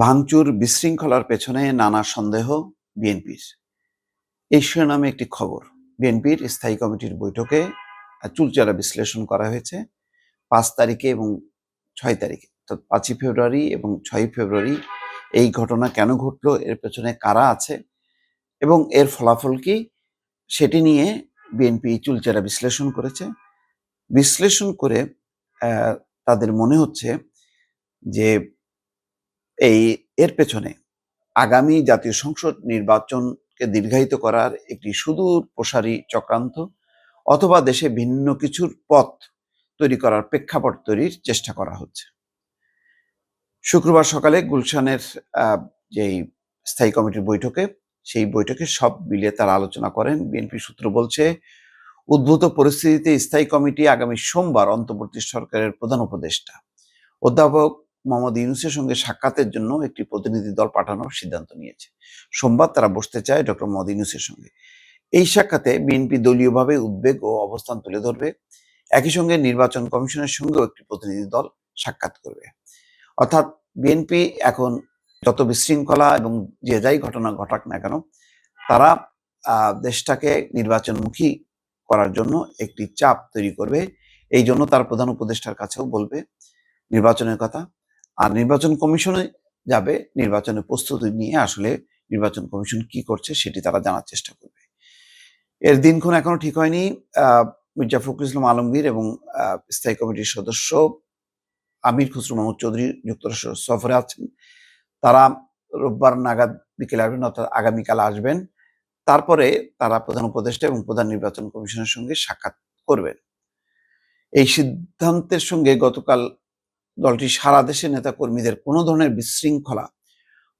ভাঙচুর বিশৃঙ্খলার পেছনে নানা সন্দেহ বিএনপির। এই শিরোনামে একটি খবর, বিএনপির স্থায়ী কমিটির বৈঠকে চুলচারা বিশ্লেষণ করা হয়েছে। পাঁচ তারিখে এবং ছয় তারিখে, অর্থাৎ পাঁচই ফেব্রুয়ারি এবং ছয়ই ফেব্রুয়ারি এই ঘটনা কেন ঘটলো, এর পেছনে কারা আছে এবং এর ফলাফল কি, সেটি নিয়ে বিএনপি চুলচেরা বিশ্লেষণ করেছে। বিশ্লেষণ করে তাদের মনে হচ্ছে যে এই এর পেছনে আগামী জাতীয় সংসদ নির্বাচনকে দীর্ঘায়িত করার একটি সুদূর প্রসারী চক্রান্ত অথবা দেশে ভিন্ন কিছুর পথ তৈরি করার প্রেক্ষাপট তৈরির চেষ্টা করা হচ্ছে। শুক্রবার সকালে গুলশানের যেই স্থায়ী কমিটির বৈঠকে, সেই বৈঠকে সব মিলিয়ে তারা আলোচনা করেন। বিএনপি সূত্র বলছে, উদ্ভূত পরিস্থিতিতে স্থায়ী কমিটি আগামী সোমবার অন্তর্বর্তী সরকারের প্রধান উপদেষ্টা, অধ্যাপক মোহাম্মদ ইউনুসের সঙ্গে সাক্ষাতের জন্য একটি প্রতিনিধি দল পাঠানোর সিদ্ধান্ত নিয়েছে। সোমবার তারা বসতে চায় ডক্টর মোহাম্মদ ইউনুসের সঙ্গে। এই সাক্ষাতে বিএনপি দলীয়ভাবে উদ্বেগ ও অবস্থান তুলে ধরবে। একই সঙ্গে নির্বাচন কমিশনের সঙ্গেও একটি প্রতিনিধি দল সাক্ষাৎ করবে। অর্থাৎ বিএনপি এখন যত বিশৃঙ্খলা এবং যে যাই ঘটনা ঘটাক না কেন, তারা দেশটাকে নির্বাচনমুখী করার জন্য একটি চাপ তৈরি করবে। এই জন্য তার প্রধান উপদেষ্টার কাছেও বলবে, নির্বাচনের কথা আর নির্বাচন কমিশনে যাবে নির্বাচনের প্রস্তুতি নিয়ে আসলে নির্বাচন কমিশন কি করছে সেটি তারা জানার চেষ্টা করবে। এর দিনক্ষণ এখনও ঠিক হয়নি। মির্জা ফখরুল ইসলাম আলমগীর এবং স্থায়ী কমিটির সদস্য আমির খুসরু মোহাম্মদ চৌধুরী যুক্তরাষ্ট্র সফরে আছেন। তারা রোববার নাগাদ বিকেলে আসবেন, অর্থাৎ আগামীকাল আসবেন। তারপরে তারা প্রধান উপদেষ্টা এবং প্রধান নির্বাচন কমিশনের সঙ্গে সাক্ষাৎ করবেন। এই সিদ্ধান্তের সঙ্গে গতকাল দলটি সারা দেশে নেতা কর্মীদের কোনো ধরনের বিশৃঙ্খলা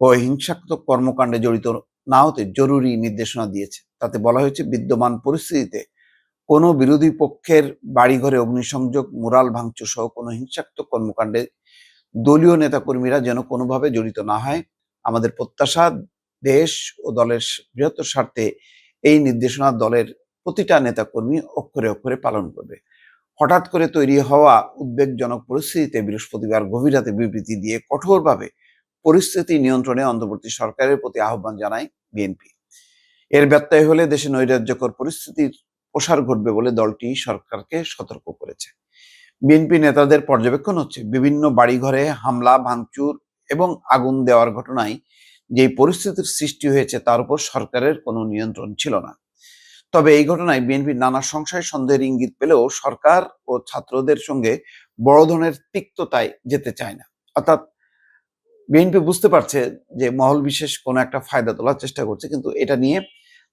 ও হিংসাত্মক কর্মকাণ্ডে জড়িত না হতে জরুরি নির্দেশনা দিয়েছে। তাতে বলা হয়েছে, বিদ্যমান পরিস্থিতিতে কোনো বিরোধী পক্ষের বাড়িঘরে অগ্নিসংযোগ, মুরাল ভাঙচুর সহ কোনো হিংসাত্মক কর্মকাণ্ডে দলীয় নেতাকর্মীরা যেন কোনোভাবে জড়িত না হয়, আমাদের প্রত্যাশা দেশ ও দলের বৃহত্তর স্বার্থে এই নির্দেশনা দলের প্রতিটা নেতাকর্মী অক্ষরে অক্ষরে পালন করবে। হঠাৎ করে তৈরি হওয়া উদ্বেগজনক পরিস্থিতিতে বৃহস্পতিবার গভীর রাতে বিবৃতি দিয়ে কঠোরভাবে পরিস্থিতি নিয়ন্ত্রণে অন্তর্বর্তী সরকারের প্রতি আহ্বান জানায় বিএনপি। এর ব্যত্যয় হলে দেশে নৈরাজ্যকর পরিস্থিতির প্রসার ঘটবে বলে দলটি সরকারকে সতর্ক করেছে। বিএনপি নেতাদের পর্যবেক্ষণ হচ্ছে, বিভিন্ন বাড়িঘরে হামলা, ভাঙচুর এবং আগুন দেওয়ার ঘটনায় যে পরিস্থিতির সৃষ্টি হয়েছে তার উপর সরকারের কোনো নিয়ন্ত্রণ ছিল না। তবে এই ঘটনায় বিএনপির নানা সংশয় সন্দেহের ইঙ্গিত পেলেও সরকার ও ছাত্রদের সঙ্গে বড় ধরনের তিক্ততায় যেতে চায় না। অর্থাৎ বিএনপি বুঝতে পারছে যে মহল বিশেষ কোনো একটা ফায়দা তোলার চেষ্টা করছে, কিন্তু এটা নিয়ে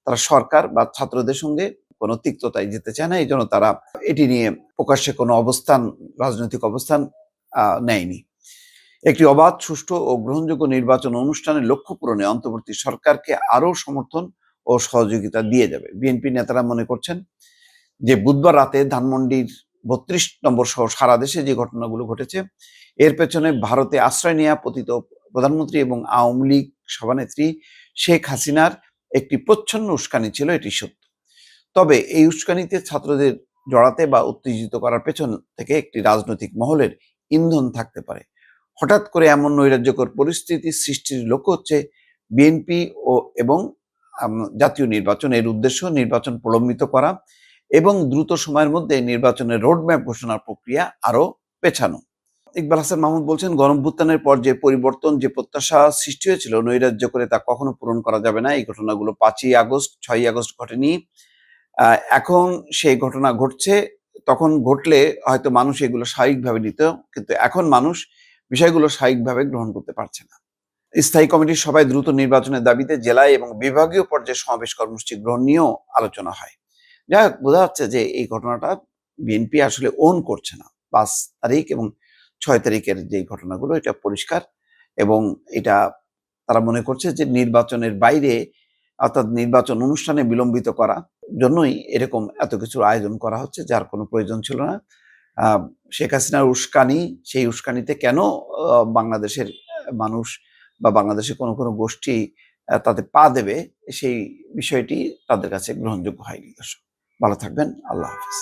তারা সরকার বা ছাত্রদের সঙ্গে কোনো তিক্ততায় যেতে চায় না, এই জন্য তারা এটি নিয়ে প্রকাশ্যে কোনো অবস্থান, রাজনৈতিক অবস্থান নেয়নি। একটি অবাধ, সুষ্ঠু ও গ্রহণযোগ্য নির্বাচন অনুষ্ঠানের লক্ষ্য পূরণে অন্তর্বর্তী সরকারকে আরও সমর্থন ও সহযোগিতা দিয়ে যাবে। বিএনপি নেতারা মনে করছেন যে বুধবার রাতে ধানমন্ডির বত্রিশ নম্বর সহ সারা দেশে যে ঘটনাগুলো ঘটেছে, এর পেছনে ভারতে আশ্রয় নেওয়া পতিত প্রধানমন্ত্রী এবং আওয়ামী লীগ সভানেত্রী শেখ হাসিনার একটি প্রচ্ছন্ন উস্কানি ছিল, এটি সত্য। তবে এই উস্কানিতে ছাত্রদের জড়াতে বা উত্তেজিত করার পেছন থেকে একটি রাজনৈতিক মহলের ইন্ধন থাকতে পারে। হঠাৎ করে এমন নৈরাজ্যকর পরিস্থিতি সৃষ্টির লক্ষ্য হচ্ছে বিএনপি ও এবং জাতীয় নির্বাচন, এর উদ্দেশ্য নির্বাচন প্রলম্বিত করা এবং দ্রুত সময়ের মধ্যে নির্বাচনের রোডম্যাপ ঘোষণার প্রক্রিয়া আরও পেছানো। ইকবাল হাসান মাহমুদ বলছেন গণভ্যুত্থানের পর যে পরিবর্তন, যে প্রত্যাশা সৃষ্টি হয়েছিল, নৈরাজ্য করে তা কখনো পূরণ করা যাবে না। এই ঘটনাগুলো পাঁচই আগস্ট, ছয়ই আগস্ট ঘটেনি। এখন সেই ঘটনা ঘটছে, তখন ঘটলে হয়তো মানুষ এগুলো স্বাভাবিকভাবে নিত, কিন্তু এখন মানুষ বিষয়গুলো স্বাভাবিকভাবে গ্রহণ করতে পারছে না। স্থায়ী কমিটির সবাই দ্রুত নির্বাচনের দাবিতে জেলায় এবং বিভাগীয় পর্যায়ে সমাবেশ কর্মসূচি গ্রহণ নিয়েও আলোচনা হয়। হোক, বোঝা যাচ্ছে যে এই ঘটনাটা বিএনপি আসলে ওন করছে না। পাঁচ তারিখ এবং ছয় তারিখের যে ঘটনাগুলো, এটা পরিষ্কার এবং এটা তারা মনে করছে যে নির্বাচনের বাইরে, অর্থাৎ নির্বাচন অনুষ্ঠানে বিলম্বিত করা জন্যই এরকম এত কিছুর আয়োজন করা হচ্ছে যার কোনো প্রয়োজন ছিল না। শেখ হাসিনার উস্কানি, সেই উস্কানিতে কেন বাংলাদেশের মানুষ বা বাংলাদেশে কোনো কোনো গোষ্ঠী তাতে পা দেবে, সেই বিষয়টি তাদের কাছে গ্রহণযোগ্য হয়নি, দর্শক। ভালো থাকবেন, আল্লাহ হাফিজ।